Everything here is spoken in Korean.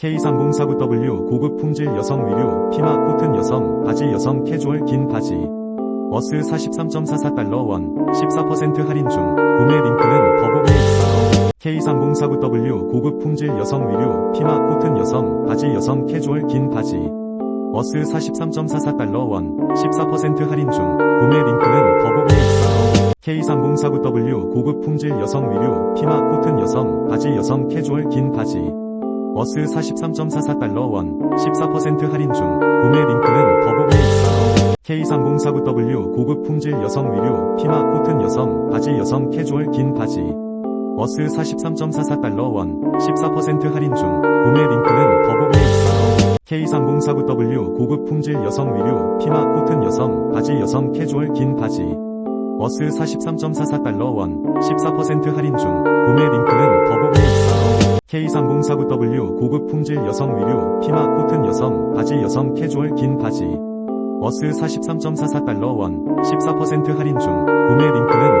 K3049W 고급 품질 여성 위류, 피마 코튼 여성, 바지 여성 캐주얼 긴 바지. 어스 43.44달러 원, 14% 할인 중, 구매 링크는 더보기에 있어요. K3049W 고급 품질 여성 위류, 피마 코튼 여성, 바지 여성 캐주얼 긴 바지. 어스 43.44달러 원, 14% 할인 중, 구매 링크는 더보기에 있어요. K3049W 고급 품질 여성 위류, 피마 코튼 여성, 바지 여성 캐주얼 긴 바지. 어스 43.44달러 원, 14% 할인 중, 구매 링크는 더보기에 있어요. K3049W 고급 품질 여성 위류, 피마 코튼 여성, 바지 여성 캐주얼 긴 바지. 어스 43.44달러 원, 14% 할인 중, 구매 링크는 더보기에 있어요. K3049W 고급 품질 여성 위류, 피마 코튼 여성, 바지 여성 캐주얼 긴 바지. 어스 43.44달러 원, 14% 할인 중, 구매 링크는. K3049W 고급 품질 여성 위류, 피마 코튼 여성, 바지 여성 캐주얼 긴 바지. 어스 43.44달러 원, 14% 할인 중, 구매 링크는